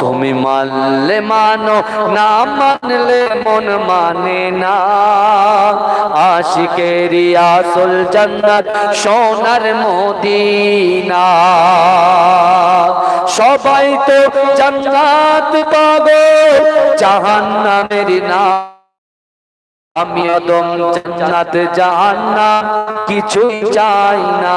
তুমি মানলে মানো, না মানলে মন মানে না। আশিকেরি আসল জান্নাত, সোনার মদিনা। সবাই তো জান্নাত পাবে, জাহান্নামের না আমি আদম জান্নাত, জাহান্নাম কিছুই চাই না।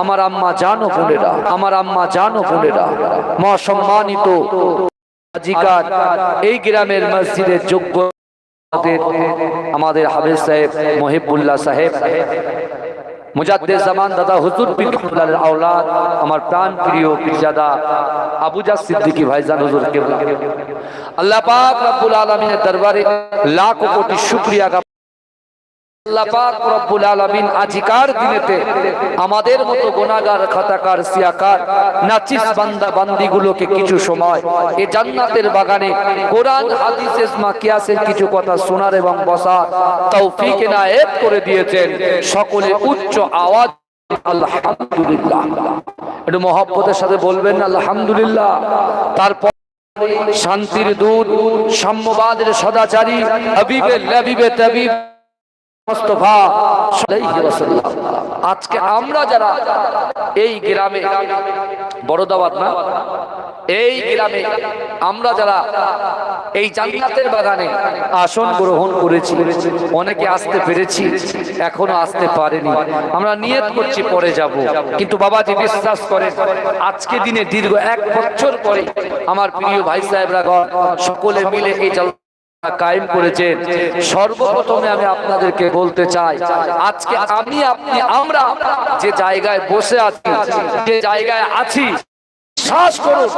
আমার আম্মা, জানো বোনেরা, আমার আম্মা, জানো বোনেরা মা সম্মানিত এই গ্রামের মসজিদের যোগ্য আমাদের হাফেজ সাহেব মহিবুল্লাহ সাহেব। মুজাদ্দের জামান দাদা হুজুর পিকুল্লাহের আওলাদ, আমার প্রাণ প্রিয় পীরজাদা আবুজা সিদ্দিকী ভাইজান হুজুর কেবলা আল্লাহ পাক রব্বুল আলামিনের দরবারে লাখ কোটি শুকরিয়া আমাদের মতো গুনাহগার, খাতাকার, সিয়াকার, নাচিস বান্দা কিছু সময় এই জান্নাতের বাগানে কোরআন হাদিস ইসমা কিয়াসের কিছু কথা শোনার এবং বসার করে দিয়েছেন সকলে উচ্চ আওয়াজ। আলহামদুলিল্লাহ। একটু মহব্বতের সাথে বলবেন, আলহামদুলিল্লাহ। তারপর শান্তির দূত, সাম্যবাদের সদাচারী, হাবিবে, লাবিবে, তাবিব। আজকে আমরা যারা এই গ্রামে বড় দাওয়াত না, এই গ্রামে আমরা যারা এই জান্নাতের বাগানে আসন গ্রহণ করেছি, অনেকে আসতে পেরেছি, এখনও আসতে পারেনি। আমরা নিয়ত করছি পরে যাব। কিন্তু বাবাজি বিশ্বাস করে আজকে দিনে দীর্ঘ এক বছর পরে আমার প্রিয় ভাই সাহেবরা সকলে মিলে এই কায়েম করেছেন। সর্বপ্রথমে আমি আপনাদেরকে বলতে চাই, আজকে আমি আপনি, আমরা যে জায়গায় বসে আছি, যে জায়গায় আছি শ্বাস করুন,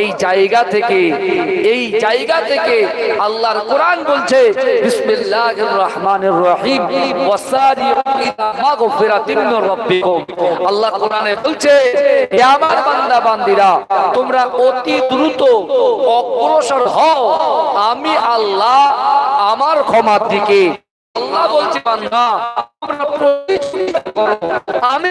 এই জায়গা থেকে, এই জায়গা থেকে আল্লাহর কোরআন বলছে, বিসমিল্লাহির রহমানির রহিম আল্লাহ কোরআনে বলছে, হে আমার বান্দা, বান্দিরা, তোমরা অতি দ্রুত অগ্রসর হও, আমি আল্লাহ আমার ক্ষমার দিকে। আল্লাহ বলছে, বান্দা, তোমরা করো, আমি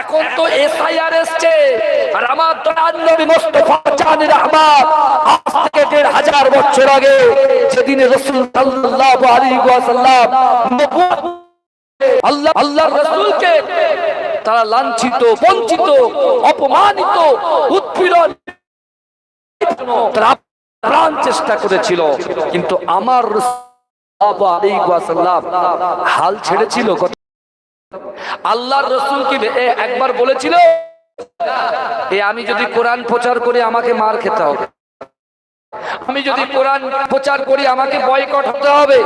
এখন তো এসআইআর এসছে। আর আমার দয়াল নবী মুস্তাফা জানের আহমদ আজ থেকে দেড় হাজার বছর আগে যেদিনে রাসূল আল্লাহ তারা লাঞ্ছিত, বঞ্চিত, অপমানিত, উৎপীড়ন তারা চেষ্টা করেছিল। কিন্তু আমার হাল ছেড়েছিল আল্লাহর একবার বলেছিল? আমি যদি কোরআন প্রচার করি, আমাকে মার খেতে হবে। আমি যদি কোরআন প্রচার করি, আমাকে বয়কট হতে হবে।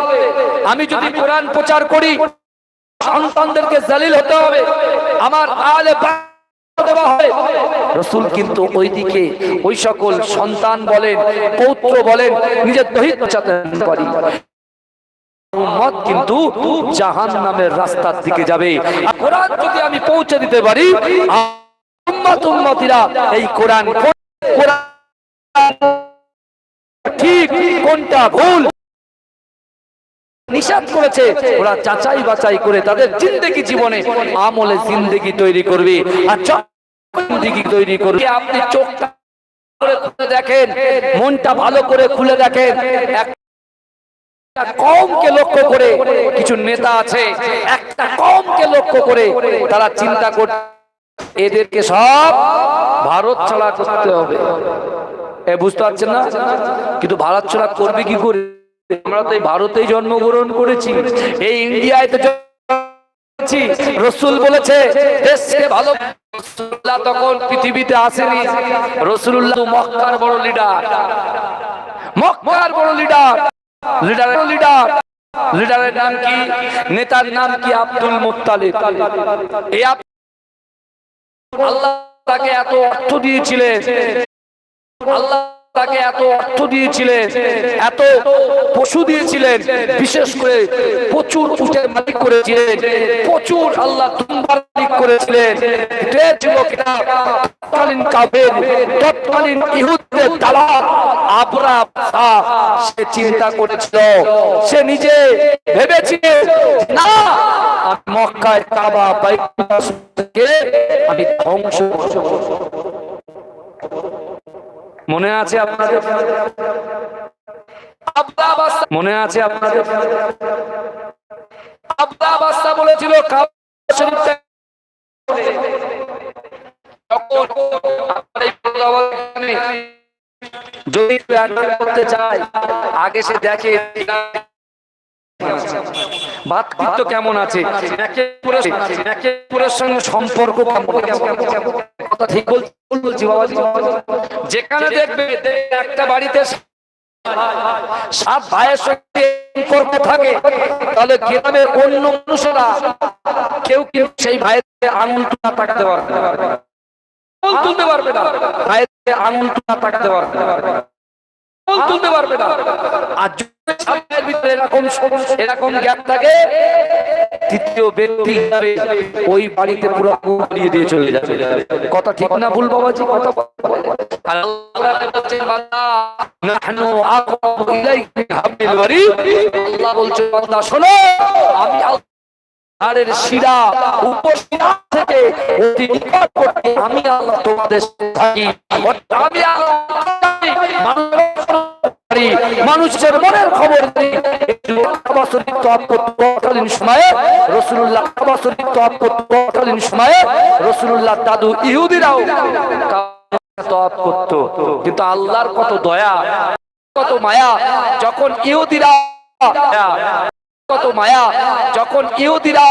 আমি যদি কোরআন প্রচার করি, সন্তানদেরকে জালিল হতে হবে। আমার আলে রসুল কিন্তু ওইদিকে ওই সকল সন্তান বলেন, পৌত্র বলেন, নিজের দহিত করি উম্মত কিন্তু জাহান নামের রাস্তার দিকে যাবে। কোরআন যদি আমি পৌঁছে দিতে পারি, উম্মত উম্মতিরা এই কোরআন কোরআন ঠিক কোনটা ভুল নিষাদ করেছে, ওরা যাচাই বাছাই করে তাদের জিন্দগি জীবনে আমলে জিন্দগি তৈরি করবে। আর তৈরি করবে, আপনি চোখটা দেখেন, মনটা ভালো করে খুলে দেখেন কমকে লক্ষ্য করে কিছু নেতা আছে, একটা কমকে লক্ষ্য করে তারা চিন্তা এদেরকে সব ভারত ছাড়া করতে হবে। এ বুঝতে পারছেন না? কিন্তু ভারত ছাড়া করবে কি করে? আমরা তো ভারতেই জন্মগ্রহণ করেছি, এই ইন্ডিয়ায় তো রসুল বলেছে, দেশকে ভালো তখন পৃথিবীতে আসেনি। রসুল্লাহ মক্কার বড় লিডার মক্কার বড় লিডার লিডারের লিডার লিডারের নাম কি? নেতার নাম কি? আব্দুল মুত্তালিব। এই আল্লাহ তাকে এত অর্থ দিয়েছিলেন। আল্লাহ তাকে এত অর্থ দিয়েছিলেন, এত পশু দিয়েছিলেন, বিশেষ করে প্রচুর উটের মালিক করেছিলেন, প্রচুর আল্লাহ মালিক করেছিলেন। তৎকালীন কাবের তৎকালীন ইহুদদের দালাল আবরা সে চিন্তা করেছিল, সে নিজে ভেবেছিল না মক্কায় কাবা আমি ধ্বংস। মনে আছে আপনাদের? মনে আছে আপনাদের? আবদা বলেছিল যদি করতে চায়, আগে সে দেখে ভাতৃত্ব কেমন আছে? একে অপরের সঙ্গে সম্পর্ক কেমন? কথা ঠিক বলছি বাবাজি যেখানে দেখবে একটা বাড়িতে সাত ভাইয়ের সঙ্গে সম্পর্ক থাকে তাহলে গ্রামের অন্য মানুষেরা কেউ কেউ সেই ভাইয়ের আঙুল তুলা তাকাতে পারবে তুলতে পারবে না। ভাইয়ের আঙুল তুলা তাকাতে পারবে না। তুলতে পারবে না? আর ভিতরে এরকম এরকম গ্যাপ থাকে, তৃতীয় ব্যক্তি হিসাবে ওই বাড়িতে পুরো দিয়ে দিয়ে চলে যাবে। কথা ঠিক না ভুল, বাবাজি? কথা আল্লাহ বলছে শোনো, আমি হাড়ের শিরা উপশিরা থেকে অতি নিকটবর্তী আমি আল্লাহ তোমাদের থাকি। আমি আল্লাহ মানুষের মনের খবর করতে করতে রাসূলুল্লাহ দাদু ইহুদিরাও তওয়াফ করতো কিন্তু আল্লাহর কত দয়া, কত মায়া, যখন ইহুদিরা কত মায়া, যখন ইহুদিরা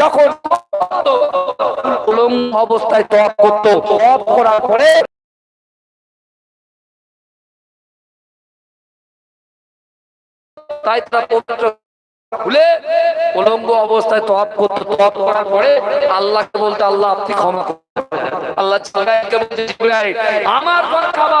যখন অবস্থায় তপ করত তপ করার পরে তাই তারা পবিত্র খুলে উলঙ্গ অবস্থায় তপ করত। তপ করার পরে আল্লাহকে বলতে, আল্লাহ, আপনি ক্ষমা করুন। আল্লাহ আমার কাবা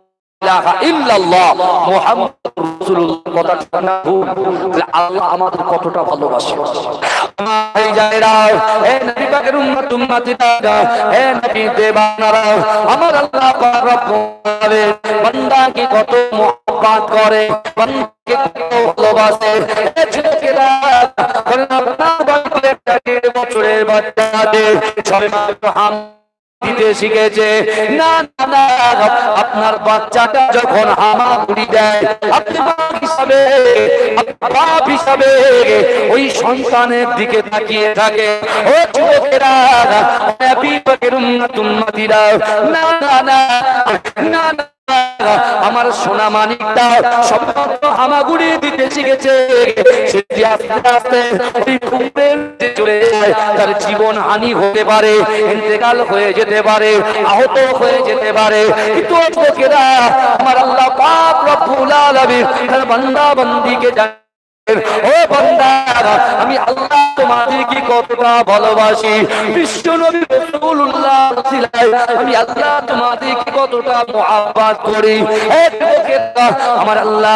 আল্লাহ আমার আল্লাহ বান্দাকে কত মহব্বত করে বান্দাকে কত ভালোবাসে। বছরের বাচ্চাদের ছয় মাস দিতে শিখেছে। না না আপনার বাচ্চাটা যখন হামাগুড়ি দেয়, আপনি বাপ হিসাবে বাপ হিসাবে ওই সন্তানের দিকে তাকিয়ে থাকে। ও যুবকেরা না না না না আমার সোনা মানিকটা সম্পর্ক হামাগুড়ি দিতে শিখেছে। সেটি আস্তে আস্তে চলে যায়, তার জীবন হানি হতে পারে, ইন্তেকাল হয়ে যেতে পারে, আহত হয়ে যেতে পারে। কিন্তু আমার আল্লাহ পাক রব্বুল আলামিন তার বান্দা বান্দিকে জানে আমি আল্লাহ তোমাদেরকে কতটা ভালোবাসি। বিশ্ব নবী রাসূলুল্লাহ আমি আল্লাহ তোমাদেরকে কতটা মহাবাদ করি। আমার আল্লাহ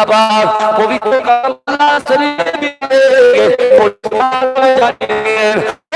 পবিত্র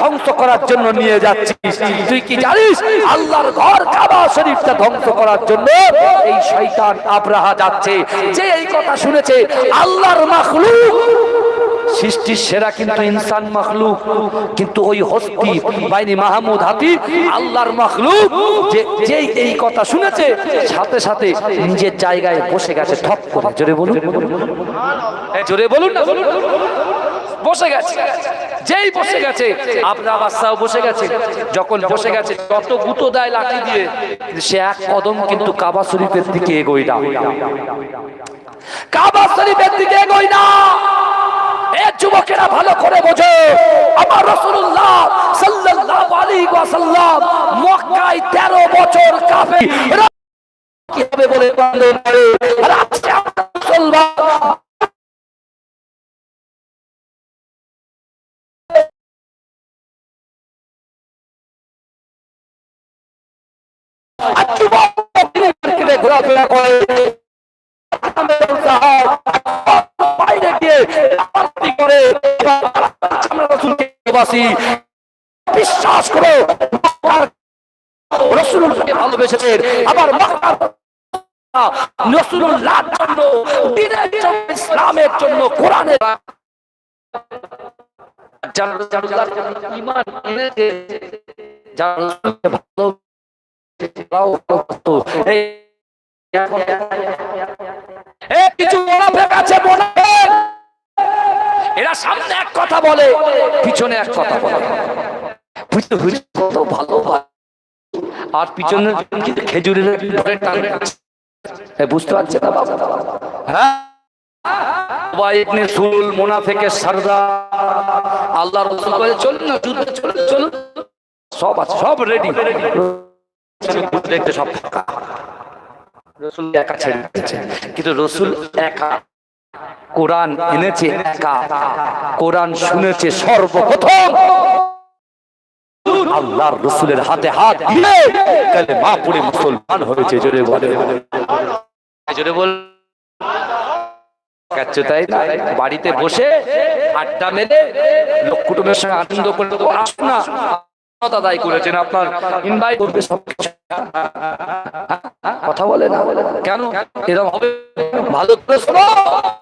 ধ্বংস করার জন্য নিয়ে যাচ্ছিস তুই কি জানিস ঘর শরীফটা ধ্বংস করার জন্য এই আব্রাহা যাচ্ছে যে এই কথা শুনেছে আল্লাহর মাখলুক সৃষ্টির সেরা কিন্তু ইনসান মখলুক। কিন্তু ওই হস্তি, বাইনি মাহমুদ হাতি, আল্লাহর মখলুক, যে যেই এই কথা শুনেছে, সাথে সাথে নিজের জায়গায় বসে গেছে ঠক করে। জোরে বলুন। জোরে বলুন না। বসে গেছে। যেই বসে গেছে আপনার বাচ্চাও বসে গেছে। যখন বসে গেছে তত গুঁতো দেয় লাঠি দিয়ে, সে এক কদম কিন্তু কাবা শরীফের দিকে এগোয় না। কাবা শরীফের দিকে এগোয় না। যুবকেরা ভালো করে বোঝো। আমার রাসূলুল্লাহ সাল্লাল্লাহু আলাইহি ওয়াসাল্লাম মক্কায় 13 বছর কাফের। কি বলে ঘোরাফেরা করে। করে বিশ্বাস করো রসুলকে ভালোবেসেছেন। আবার রসুল্লাহর জন্য, দিনের জন্য, ইসলামের জন্য, কোরআনের কিছু আছে মোনাফেক এরা সামনে এক কথা বলে, পিছনে এক কথা বলে। কত ভালো আর পিছনে খেজুরের বুঝতে পারছে না বাবা। হ্যাঁ? কিন্তু রসুল একা। কোরআন এনেছে একা, কোরআন শুনেছে সর্বপ্রথম। আল্লাহর রসুলের হাতে হাত দিয়ে কালে মা পড়ে মুসলমান হয়েছে, জোরে বলে। জোরে বল। বাড়িতে বসে আড্ডা লোক কুটুমের সঙ্গে আনন্দ তো করেছেন আপনার। ইনভাইট করবে সব কথা বলে না। কেন? এরকম হবে? ভালো করে শোনো। রাসূলুল্লাহ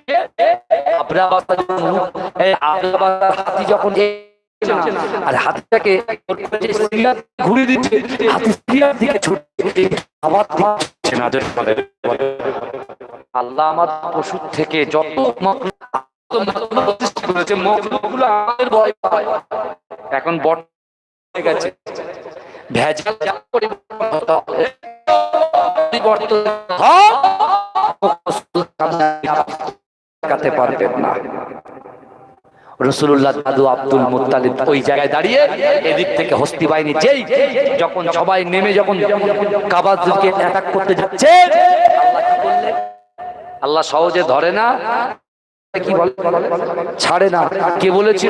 হাতি যখন আর হাতিটাকে ঘুরে দিচ্ছে হাতি সিরিয়ার দিকে ছুটছে আবার। আল্লাহ আমার পশুর থেকে যত এখন বট হয়ে গেছে ভেজাল পরিবর্তন কাটাতে পারবেন না। এদিক থেকে হস্তি বাহিনী যখন সবাই নেমে যখন আল্লাহ সহজে ধরে না। ছাড়ে না। কে বলেছিল?